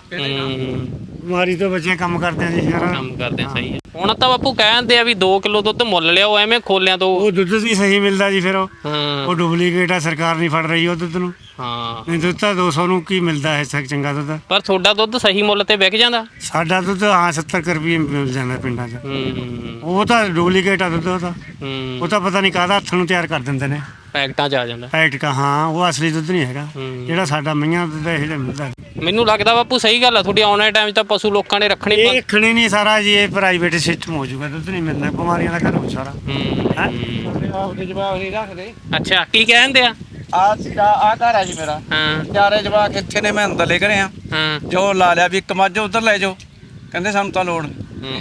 Speaker 4: ਬਿਮਾਰੀ ਤੋਂ ਬਚੇ ਕੰਮ ਕਰਦੇ ਆ ਜੀ ਸਾਰਾ
Speaker 2: ਕੰਮ ਕਰਦੇ ਆ, ਸਹੀ ਹੈ। ਹੁਣ ਤਾਂ ਬਾਪੂ ਕਹਿੰਦੇ ਆ ਵੀ 2 ਕਿਲੋ ਦੁੱਧ ਮੁੱਲ ਲਿਆਓ ਐਵੇਂ ਖੋਲਿਆਂ ਤੋਂ।
Speaker 4: ਉਹ ਦੁੱਧ ਵੀ ਸਹੀ ਮਿਲਦਾ ਜੀ ਫਿਰ ਉਹ।
Speaker 2: ਹਾਂ।
Speaker 4: ਉਹ ਡੁਪਲੀਕੇਟ ਆ ਸਰਕਾਰ ਨਹੀਂ ਫੜ ਰਹੀ ਉਹ ਦੁੱਧ ਨੂੰ।
Speaker 2: ਹਾਂ।
Speaker 4: ਨਹੀਂ ਦੁੱਧ ਤਾਂ 200 ਨੂੰ ਕੀ ਮਿਲਦਾ ਹੈ ਸਕ ਚੰਗਾ ਦੁੱਧ?
Speaker 2: ਪਰ ਤੁਹਾਡਾ ਦੁੱਧ ਸਹੀ ਮੁੱਲ ਤੇ ਵਿਕ ਜਾਂਦਾ?
Speaker 4: ਸਾਡਾ ਦੁੱਧ ਹਾਂ 70 ਕੁ ਰੁਪਏ ਮਿਲ ਜਾਂਦਾ ਪਿੰਡਾਂ 'ਚ।
Speaker 2: ਹੂੰ
Speaker 4: ਉਹ ਤਾਂ ਡੁਪਲੀਕੇਟ ਆ ਦੁੱਧ ਉਹ ਤਾਂ
Speaker 2: ਹੂੰ।
Speaker 4: ਉਹ ਤਾਂ ਪਤਾ ਨਹੀਂ ਕਾਹਦਾ ਹੱਥ ਨੂੰ ਤਿਆਰ ਕਰ ਦਿੰਦੇ ਨੇ।
Speaker 2: ਪੈਕਟਾਂ 'ਚ ਆ ਜਾਂਦਾ।
Speaker 4: ਪੈਕਟ ਕਾ ਹਾਂ ਉਹ ਅਸਲੀ ਦੁੱਧ ਨਹੀਂ ਹੈਗਾ।
Speaker 2: ਹੂੰ।
Speaker 4: ਜਿਹੜਾ ਸਾਡਾ ਮਈਆਂ ਦਾ ਦੁੱਧ ਇਹ ਜਿਹਾ ਮਿਲਦਾ।
Speaker 2: ਮੈਨੂੰ ਲੱਗਦਾ ਬਾਪੂ ਸਹੀ ਗੱਲ ਆ ਤੁਹਾਡੀ ਆਉਣ ਵਾਲੇ ਟਾਈਮ 'ਚ ਤਾਂ ਪਸ਼ੂ ਲੋਕਾਂ ਨੇ ਰੱਖਣੇ
Speaker 4: ਇਹ ਰੱਖਣੇ ਨਹੀਂ ਸਾਰਾ ਜੀ ਇਹ ਪ੍ਰਾਈਵੇਟ ਸਿਸਟਮ ਹੋ ਜਾਊਗਾ ਦੁੱਧ ਨਹੀਂ ਮਿਲਣਾ ਬਿਮਾਰੀਆਂ ਦਾ ਘਰ ਹੋ ਸਾਰਾ।
Speaker 2: ਹੂੰ।
Speaker 4: ਹੈਂ?
Speaker 5: ਆਪਦੇ ਜਵਾਬ ਨਹੀਂ ਰੱਖਦੇ।
Speaker 2: ਅੱਛਾ ਕੀ ਕਹਿੰਦੇ ਆ
Speaker 5: ਆ ਆ ਘਰ ਆ ਜੀ ਮੇਰਾ।
Speaker 2: ਹਾਂ।
Speaker 5: ਚਾਰੇ ਜਵਾਕ ਇੱਥੇ ਨੇ ਮੈਂ ਅੰਦਰ ਲੈ ਕੇ ਆ।
Speaker 2: ਹਾਂ।
Speaker 5: ਜੋ ਲਾ ਲਿਆ ਵੀ ਇੱਕ ਮੱਝ ਉਧਰ ਲੈ ਜਾਓ। ਕਹਿੰਦੇ ਸਾਨੂੰ ਤਾਂ ਲੋੜ
Speaker 2: ਹੂੰ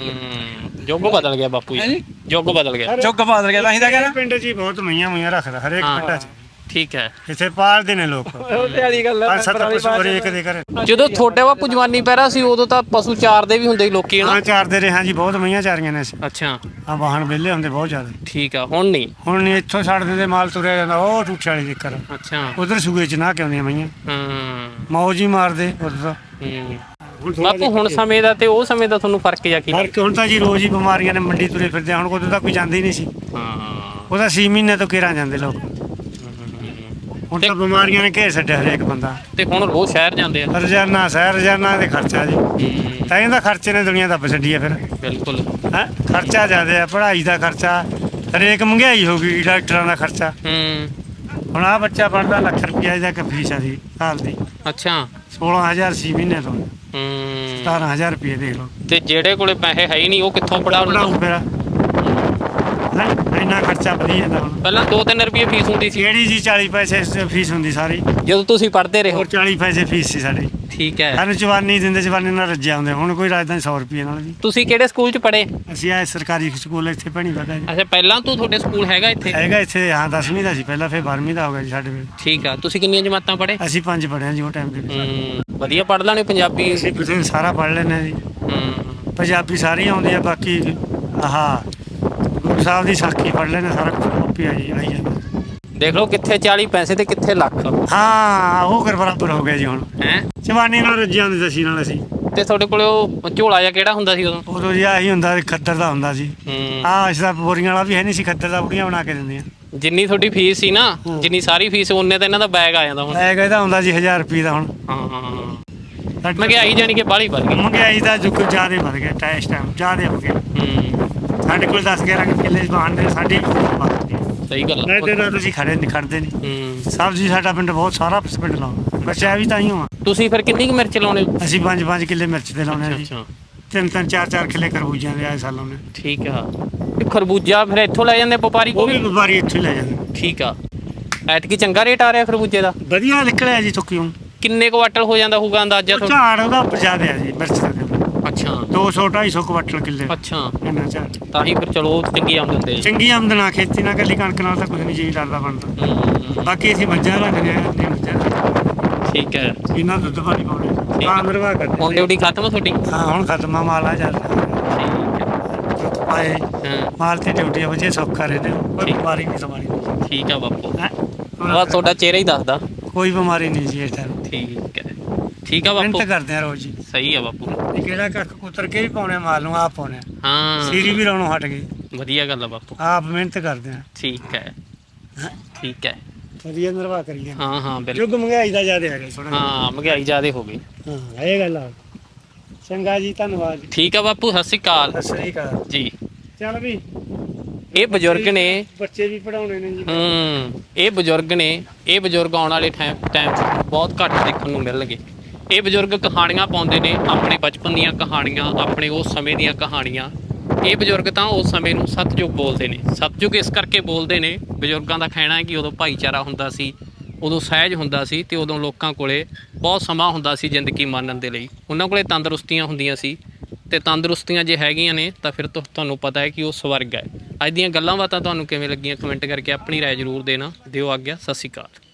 Speaker 2: ਯੁੱਗ ਬਦਲ ਗਿਆ ਬਾਪੂ
Speaker 5: ਹੈਂ
Speaker 2: ਜੀ?
Speaker 5: ਜੀ?
Speaker 2: ਯੁੱਗ ਬਦਲ ਗਿਆ।
Speaker 5: ਚੁੱਕ ਬਾਦਲ ਗਿਆ ਤਾਂ ਹੀ ਤਾਂ ਕਹਿਣਾ
Speaker 4: ਪਿੰਡ 'ਚ ਹੀ ਬਹੁਤ ਮਈਆਂ ਮਈਆਂ ਰੱਖਦਾ ਹਰੇਕ
Speaker 2: ਹਾਂ।
Speaker 4: ਪਿੰਡਾਂ 'ਚ।
Speaker 2: ਠੀਕ ਹੈ।
Speaker 4: ਇੱਥੇ ਪਾਲਦੇ ਨੇ ਲੋਕ।
Speaker 5: ਉਹ ਤੇ ਵਾਲੀ ਗੱਲ
Speaker 4: ਪੰਜ ਸੱਤ ਪਸ਼ੂ ਹਰੇਕ ਦੇ ਘਰ।
Speaker 2: ਜਦੋਂ ਤੁਹਾਡੇ ਬਾਪੂ ਜਵਾਨੀ ਪੈਰਾ ਸੀ ਉਦੋਂ ਤਾਂ ਪਸ਼ੂ ਚਾਰਦੇ ਵੀ ਹੁੰਦੇ ਸੀ ਲੋਕੀ
Speaker 4: ਹਾਂ
Speaker 2: ਹਨਾ
Speaker 4: ਚਾਰਦੇ ਰਹੇ ਹਾਂ ਜੀ ਬਹੁਤ ਮਈਆਂ ਚਾਰੀਆਂ ਨੇ ਅਸੀਂ।
Speaker 2: ਅੱਛਾ।
Speaker 4: ਆ ਵਾਹਣ ਵਿਹਲੇ ਹੁੰਦੇ ਬਹੁਤ ਜ਼ਿਆਦਾ।
Speaker 2: ਠੀਕ ਆ ਹੁਣ ਨਹੀਂ?
Speaker 4: ਹੁਣ ਨਹੀਂ ਇੱਥੋਂ ਛੱਡ ਦਿੰਦੇ ਮਾਲ ਤੁਰਿਆ ਜਾਂਦਾ ਉਹ ਟੂਠੇ ਵਾਲੀ ਦਿੱਕਰ
Speaker 2: ਅੱਛਾ।
Speaker 4: ਉਧਰ ਸੂਏ 'ਚ ਨਾ ਕਿ ਆਉਂਦੀਆਂ ਮਈਆਂ?
Speaker 2: ਹਾਂ।
Speaker 4: ਮੌਜ ਹੀ ਮਾਰਦੇ ਉਧਰ
Speaker 2: ਹੂੰ।
Speaker 4: ਥੋੜ੍ਹਾ
Speaker 2: ਬਾਪੂ ਹੁਣ ਸਮੇਂ ਦਾ ਤੇ ਉਹ ਸਮੇਂ ਦਾ ਤੁਹਾਨੂੰ ਫ਼ਰਕ ਜਾਂ ਕੀ?
Speaker 4: ਫ਼ਰਕ ਹੁਣ ਤਾਂ ਜੀ ਰੋਜ਼ ਹੀ ਬਿਮਾਰੀਆਂ ਨੇ ਮੰਡੀ ਤੁਰੇ ਫਿਰਦੇ ਆ। ਹੁਣ ਉਦੋਂ ਤਾਂ ਕੋਈ ਜਾਂਦੇ ਹੀ ਨਹੀਂ ਸੀ।
Speaker 2: ਹਾਂ।
Speaker 4: ਉਹ ਤਾਂ 6 ਮਹੀਨੇ ਤੋਂ ਕਿਰਾਂ ਜਾਂਦੇ ਲੋਕ। ਹੁਣ ਤਾਂ ਬਿਮਾਰੀਆਂ ਨੇ ਘੇਰ ਛੱਡਿਆ ਹਰੇਕ ਬੰਦਾ।
Speaker 2: ਤੇ ਹੁਣ ਰੋਜ਼ ਸ਼ਹਿਰ ਜਾਂਦੇ ਆ।
Speaker 4: ਰੋਜ਼ਾਨਾ ਸਹਿ ਰੋਜ਼ਾਨਾ ਦੇ ਖਰਚਾ ਜੀ।
Speaker 2: ਹੂੰ,
Speaker 4: ਤਾਂ ਇਹਦਾ ਖਰਚੇ ਨੇ ਦੁਨੀਆ ਦੱਬ ਛੱਡੀ ਆ ਫਿਰ।
Speaker 2: ਬਿਲਕੁਲ।
Speaker 4: ਹੈ? ਖਰਚਾ ਜ਼ਿਆਦਾ ਆ ਪੜ੍ਹਾਈ ਦਾ ਖਰਚਾ ਹਰੇਕ ਮਹਿੰਗਾਈ ਹੋ ਗਈ ਡਾਕਟਰਾਂ ਦਾ ਖਰਚਾ।
Speaker 2: ਹੂੰ।
Speaker 4: ਹੁਣ ਆ ਬੱਚਾ ਪੜਦਾ ਲੱਖ ਰੁਪਈਆ ਕਿ ਫੀਸ ਆ ਦੀ ਸਾਲ ਦੀ।
Speaker 2: ਅੱਛਾ।
Speaker 4: 16000 ਸੀ ਮਹੀਨੇ ਤੋਂ।
Speaker 2: ਹੂੰ।
Speaker 4: 17000 ਰੁਪਏ ਦੇਖ ਲਓ।
Speaker 2: ਤੇ ਜਿਹੜੇ ਕੋਲੇ ਪੈਸੇ ਹੈ ਹੀ ਨਹੀਂ ਉਹ ਕਿੱਥੋਂ ਪੜਾਉਣ
Speaker 4: ਪੜਾਉ ਫਿਰ। ਹੈਂ? ਇੰਨਾ ਖਰਚਾ ਵਧੀ ਜਾਂਦਾ ਹੁਣ।
Speaker 2: ਪਹਿਲਾਂ 2-3 ਰੁਪਏ ਫੀਸ ਹੁੰਦੀ ਸੀ।
Speaker 4: ਕਿਹੜੀ ਜੀ 40 ਪੈਸੇ ਸ- ਫੀਸ ਹੁੰਦੀ ਸਾਰੀ?
Speaker 2: ਜਦੋਂ ਤੁਸੀਂ ਪੜ੍ਹਦੇ ਰਹੇ ਹੋ।
Speaker 4: ਹੋਰ 40 ਪੈਸੇ ਫੀਸ ਸੀ ਸਾਡੀ।
Speaker 2: ਠੀਕ ਹੈ।
Speaker 4: ਸਾਨੂੰ ਜਵਾਨੀ ਦਿੰਦੇ ਜਵਾਨੀ ਨਾਲ ਰੱਜਿਆ ਹੁੰਦੇ। ਹੁਣ ਕੋਈ ਰਾਜਦਾ 100 ਰੁਪਏ ਨਾਲ ਵੀ।
Speaker 2: ਤੁਸੀਂ ਕਿਹੜੇ ਸਕੂਲ 'ਚ ਪੜ੍ਹੇ?
Speaker 4: ਅਸੀਂ ਆਏ ਸਰਕਾਰੀ ਸਕੂਲ ਇੱਥੇ ਪਣੀ ਵਗਾ ਜੀ।
Speaker 2: ਅੱਛਾ ਪਹਿਲਾਂ ਤੋਂ ਤੁਹਾਡੇ ਸਕੂਲ ਹੈਗਾ ਇੱਥੇ?
Speaker 4: ਹੈਗਾ ਇੱਥੇ ਹਾਂ 10ਵੀਂ ਦਾ ਸੀ ਪਹਿਲਾਂ ਫਿਰ 12ਵੀਂ ਦਾ ਹੋ ਗਿਆ ਜੀ ਸਾਡੇ ਵੇਲੇ।
Speaker 2: ਠੀਕ ਆ। ਤੁਸੀਂ ਕਿੰਨੀਆਂ ਜਮਾਤਾਂ ਪੜ੍ਹੇ?
Speaker 4: ਅਸੀਂ ਪੰਜ ਪੜ੍ਹੇ ਹਾਂ ਜੀ ਉਹ ਟਾਈਮ ਦੇ ਵਿੱਚ।
Speaker 2: ਹੂੰ ਵਧੀਆ ਪੜ੍ਹ ਲੈਣੇ ਪੰਜਾਬੀ।
Speaker 4: ਅਸੀਂ ਬਥੇਰੇ ਸਾਰਾ ਪੜ੍ਹ ਲੈਂਦੇ ਜੀ।
Speaker 2: ਹੂੰ।
Speaker 4: ਪੰਜਾਬੀ ਸਾਰੀ ਆਉਂਦੀ ਆ ਬਾਕੀ ਆਹ ਗੁਰੂ ਸਾਹਿਬ ਦੀ ਸਾਖੀ ਪੜ੍ਹ ਲੈਣੇ ਸਾਰਾ ਕੁਝ ਕਾਪੀ ਆ ਜੀ ਆਈ ਜਾਂਦਾ।
Speaker 2: ਦੇਖ ਲਓ ਕਿੱਥੇ 40 ਪੈਸੇ ਤੇ ਕਿੱਥੇ ਲੱਖ।
Speaker 4: ਹਾਂ ਉਹ ਕਰ ਬਰਾਬਰ ਹੋ ਗਿਆ ਜੀ ਹੁਣ।
Speaker 2: ਹੈ?
Speaker 4: ਜਵਾਨੀ ਨਾਲ ਰੱਜਿਆ ਹੁੰਦੇ ਸੀ ਨਾਲ ਅਸੀਂ।
Speaker 2: ਤੇ ਤੁਹਾਡੇ ਕੋਲੇ ਉਹ ਝੋਲਾ ਜਿਹਾ ਕਿਹੜਾ ਹੁੰਦਾ ਸੀ ਉਦੋਂ?
Speaker 4: ਉਦੋਂ ਜੀ ਆਹੀ ਹੁੰਦਾ ਸੀ, ਖੱਦਰ ਦਾ ਹੁੰਦਾ ਸੀ।
Speaker 2: ਹੂੰ।
Speaker 4: ਆਹ ਇਸ ਦਾ ਬੋਰੀਆਂ ਵਾਲਾ ਵੀ ਹੈ ਨਹੀਂ ਸੀ ਖੱਦਰ ਦਾ ਬੁੜੀਆਂ ਬਣਾ ਕੇ ਦਿੰਦੀਆਂ।
Speaker 2: ਜਿੰਨੀ ਤੁਹਾਡੀ ਫੀਸ ਸੀ ਨਾ ਜਿੰਨੀ ਸਾਰੀ ਫੀਸ ਉਹਨੇ ਤਾਂ ਇਹਨਾਂ ਦਾ ਬੈਗ ਆ ਜਾਂਦਾ ਹੁਣ।
Speaker 4: ਐ ਕਹਿੰਦਾ ਹੁੰਦਾ ਸੀ 1000 ਰੁਪਏ ਦਾ ਹੁਣ।
Speaker 2: ਹਾਂ ਹਾਂ ਹਾਂ
Speaker 4: ਸਾਡੀ
Speaker 2: ਮੈਂ ਕਿਹਾ ਆਈ ਜਾਣੀ ਕਿ ਬਾਹਲੀ ਵੱਧ ਗਈ।
Speaker 4: ਮਹਿੰਗਾਈ ਦਾ ਯੁੱਗ ਜ਼ਿਆਦਾ ਵੱਧ ਗਿਆ ਟਾਈਮ ਜ਼ਿਆਦਾ ਹੋ ਗਿਆ।
Speaker 2: ਹੂੰ।
Speaker 4: ਸਾਡੇ ਕੋਲ 10 11 ਕਿੱਲੇ ਜ਼ਬਾਨ ਦੇ ਸਾਡੀ
Speaker 2: ਸਹੀ ਗੱਲ
Speaker 4: ਨਹੀਂ
Speaker 2: ਆ
Speaker 4: ਤੇ ਨਾ ਤੁਸੀਂ ਖੜੇ ਨਹੀਂ ਖੜਦੇ ਨਹੀਂ।
Speaker 2: ਹੂੰ।
Speaker 4: ਸਬਜ਼ੀ ਸਾਡਾ ਪਿੰਡ ਬਹੁਤ ਸਾਰਾ ਪਿੰਡ ਲਾਉਂਦਾ। ਬਚਿਆ ਵੀ ਤਾਂ ਹੀ ਹੋਆ
Speaker 2: ਤੁਸੀਂ ਫਿਰ ਕਿੰਨੀ ਕੁ ਮਿਰਚ ਲਾਉਣੇ ਹੋ?
Speaker 4: ਅਸੀਂ 5-5 ਕਿੱਲੇ ਮਿਰਚ ਦੇ ਲਾਉਣੇ ਆ ਜੀ।
Speaker 2: ਅੱਛਾ
Speaker 4: ਤਿੰਨ ਤਿੰਨ ਚਾਰ ਚਾਰ ਕਿੱਲੇ ਖਰਬੂਜਿਆਂ ਦੇ ਆਏ ਸਾਲ ਲਾਉਣੇ
Speaker 2: ਠੀਕ ਆ। ਇਹ ਖਰਬੂਜਾ ਫਿਰ ਇੱਥੋਂ ਲੈ ਜਾਂਦੇ ਵਪਾਰੀ
Speaker 4: ਉਹ
Speaker 2: ਕੋ
Speaker 4: ਵੀ ਵਪਾਰੀ ਇੱਥੇ ਲੈ ਜਾਂਦੇ।
Speaker 2: ਠੀਕ ਆ। ਐਤਕੀ ਚੰਗਾ ਰੇਟ ਆ ਰਿਹਾ ਖਰਬੂਜੇ ਦਾ?
Speaker 4: ਵਧੀਆ ਨਿਕਲਿਆ ਜੀ ਤੁੱਕੀ ਹੁਣ
Speaker 2: ਕਿੰਨੇ ਕੁਆਟਲ ਹੋ ਜਾਂਦਾ ਹੋਊਗਾ ਅੰਦਾਜ਼ਾ
Speaker 4: ਉਹ ਝਾੜ ਉਹਦਾ ਜ਼ਿਆਦਾ ਆ ਜੀ ਮਿਰਚ ਦਾ।
Speaker 2: ਅੱਛਾ।
Speaker 4: 200 250 ਕੁਆਟਲ ਕਿੱਲੇ।
Speaker 2: ਅੱਛਾ।
Speaker 4: ਇੰਨਾ ਝਾੜ
Speaker 2: ਤਾਂ ਹੀ ਫਿਰ ਚਲੋ ਚੰਗੀ ਆਮਦਨ ਤੇ
Speaker 4: ਚੰਗੀ ਆਮਦਨ ਆ ਖੇਤੀ ਨਾਲ ਕੱਲੀ ਕਣਕ ਨਾਲ ਤਾਂ ਕੁਝ ਨਹੀਂ ਜੀ ਡਰਦਾ ਬਣਦਾ। ਬਾਕੀ ਅਸੀਂ ਮੱਝਾਂ ਰੱਖਦੇ ਆ ਆਪਣੀਆਂ ਮੱਝਾਂ
Speaker 2: ਠੀਕ ਹੈ।
Speaker 4: ਇਹਨਾਂ ਦੁੱਧ ਪਾਣੀ ਪਾਉਣੇ ਤਾਂ ਨਿਰਵਾਹ
Speaker 2: ਹੁਣ
Speaker 4: ਕਰਦੇ
Speaker 2: ਡਿਊਟੀ ਖਤਮ ਆ ਤੁਹਾਡੀ?
Speaker 4: ਹਾਂ ਹੁਣ ਖਤਮਾ ਮਾਲ ਆ ਜਾਂਦਾ
Speaker 2: ਠੀਕ ਹੈ।
Speaker 4: ਪਾਏ।
Speaker 2: ਹਾਂ।
Speaker 4: ਮਾਲ ਤੇ ਡਿਊਟੀ ਆ ਵਜੇ ਸੌਖਾ ਰਹਿੰਦੇ ਕੋਈ। ਬਿਮਾਰੀ ਨਹੀਂ ਸਮਾਰੀ
Speaker 2: ਠੀਕ ਆ ਬਾਪੂ। ਬਸ ਤੁਹਾਡਾ ਚਿਹਰਾ ਹੀ ਦੱਸਦਾ।
Speaker 4: ਕੋਈ ਬਿਮਾਰੀ ਨਹੀਂ ਜੀ ਇਸ ਟਾਈਮ
Speaker 2: ਠੀਕ ਹੈ। ਠੀਕ ਆ ਬਾਪੂ।
Speaker 4: ਮਿਹਨਤ ਕਰਦੇ ਆ ਰੋਜ਼ ਜੀ
Speaker 2: ਸਹੀ ਆ ਬਾਪੂ।
Speaker 4: ਇਹ ਕਿਹੜਾ ਕੱਖ ਕੁਤਰ ਕੇ ਵੀ ਪਾਉਣੇ ਮਾਲ ਨੂੰ ਆਪ ਪਾਉਣੇ।
Speaker 2: ਹਾਂ।
Speaker 4: ਸੀਰੀ ਵੀ ਲਾਉਣੋਂ ਹਟ ਗਈ।
Speaker 2: ਵਧੀਆ ਗੱਲ ਆ ਬਾਪੂ।
Speaker 4: ਆਪ ਮਿਹਨਤ ਕਰਦੇ ਆ।
Speaker 2: ਠੀਕ ਹੈ। ਠੀਕ ਹੈ।
Speaker 4: ਵਧੀਆ ਨਿਰਵਾਹ ਕਰੀਏ
Speaker 2: ਹਾਂ ਹਾਂ ਬਿਲਕੁਲ।
Speaker 4: ਯੁੱਗ ਮਹਿੰਗਾਈ ਦਾ ਜ਼ਿਆਦਾ ਹੈਗਾ ਥੋੜਾ
Speaker 2: ਹਾਂ ਮਹਿੰਗਾਈ ਜ਼ਿਆਦੇ ਹੋ ਗਈ।
Speaker 4: ਹਾਂ ਇਹ ਗੱਲ ਆ। ਚੰਗਾ ਜੀ ਧੰਨਵਾਦ।
Speaker 2: ਠੀਕ ਆ ਬਾਪੂ ਸਤਿ ਸ਼੍ਰੀ ਅਕਾਲ।
Speaker 4: ਸਤਿ ਸ੍ਰੀ ਅਕਾਲ।
Speaker 2: ਜੀ।
Speaker 4: ਚੱਲ ਵੀ।
Speaker 2: ਇਹ ਬਜ਼ੁਰਗ ਨੇ
Speaker 4: ਬੱਚੇ ਵੀ ਪੜਾਉਣੇ ਨੇ ਜੀ।
Speaker 2: ਹੂੰ ਇਹ ਬਜ਼ੁਰਗ ਨੇ ਇਹ ਬਜ਼ੁਰਗ ਆਉਣ ਵਾਲੇ ਟਾਈਮ ਬਹੁਤ ਘੱਟ ਦੇਖਣ ਨੂੰ ਮਿਲਣਗੇ। ਇਹ ਬਜ਼ੁਰਗ ਕਹਾਣੀਆਂ ਪਾਉਂਦੇ ਨੇ, ਆਪਣੇ ਬਚਪਨ ਦੀਆਂ ਕਹਾਣੀਆਂ, ਆਪਣੇ ਉਸ ਸਮੇਂ ਦੀਆਂ ਕਹਾਣੀਆਂ। ਇਹ ਬਜ਼ੁਰਗ ਤਾਂ ਉਸ ਸਮੇਂ ਨੂੰ ਸਤਜੁਗ ਬੋਲਦੇ ਨੇ। ਸਤਜੁਗ ਇਸ ਕਰਕੇ ਬੋਲਦੇ ਨੇ, ਬਜ਼ੁਰਗਾਂ ਦਾ ਕਹਿਣਾ ਹੈ ਕਿ ਉਦੋਂ ਭਾਈਚਾਰਾ ਹੁੰਦਾ ਸੀ, ਉਦੋਂ ਸਹਿਜ ਹੁੰਦਾ ਸੀ ਤੇ ਉਦੋਂ ਲੋਕਾਂ ਕੋਲੇ ਬਹੁਤ ਸਮਾਂ ਹੁੰਦਾ ਸੀ ਜ਼ਿੰਦਗੀ ਮਾਨਣ ਦੇ ਲਈ। ਉਹਨਾਂ ਕੋਲੇ ਤੰਦਰੁਸਤੀਆਂ ਹੁੰਦੀਆਂ ਸੀ ਤੇ ਤੰਦਰੁਸਤੀਆਂ ਜੇ ਹੈਗੀਆਂ ਨੇ, ਤਾਂ ਫਿਰ ਤੁਹਾਨੂੰ ਪਤਾ ਹੈ ਕਿ ਉਹ ਸਵਰਗ ਹੈ। ਅੱਜ ਦੀਆਂ ਗੱਲਾਂ ਬਾਤਾਂ ਤੁਹਾਨੂੰ ਕਿਵੇਂ ਲੱਗੀਆਂ? ਕਮੈਂਟ ਕਰਕੇ ਆਪਣੀ ਰਾਏ ਜ਼ਰੂਰ ਦੇਣਾ। ਦਿਓ ਆਗਿਆ। ਸਤਿ ਸ਼੍ਰੀ ਅਕਾਲ।